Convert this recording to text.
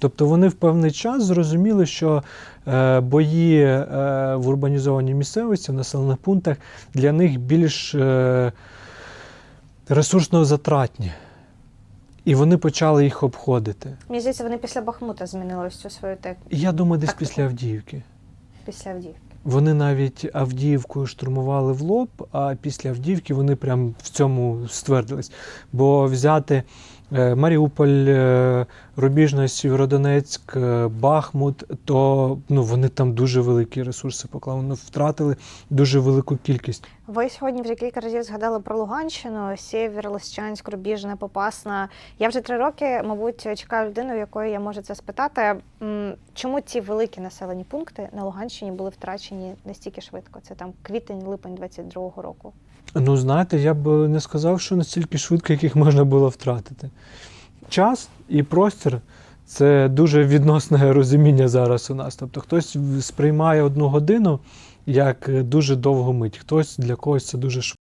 Тобто вони в певний час зрозуміли, що е, бої е, в урбанізованій місцевості, в населених пунктах для них більш е, ресурсно затратні. І вони почали їх обходити. Мені здається, вони після Бахмута змінили цю свою І я думаю, десь Так. після Авдіївки. після Авдіївки. Вони навіть Авдіївкою штурмували в лоб, а після Авдіївки вони прям в цьому ствердились. Бо взяти Маріуполь, е, Рубіжна, Сєвєродонецьк, е, Бахмут, то ну, вони там дуже великі ресурси поклали. Вони втратили дуже велику кількість. Ви сьогодні вже кілька разів згадали про Луганщину, Сєвєр, Лисичанськ, Рубіжне, Попасна. Я вже три роки, мабуть, чекаю людину, якої я можу це спитати. Чому ці великі населені пункти на Луганщині були втрачені настільки швидко? Це там квітень, липень 22-го року. Ну, знаєте, я б не сказав, що настільки швидко, яких можна було втратити. Час і простір це дуже відносне розуміння зараз у нас. Тобто хтось сприймає одну годину як дуже довгу мить, хтось для когось це дуже швидко.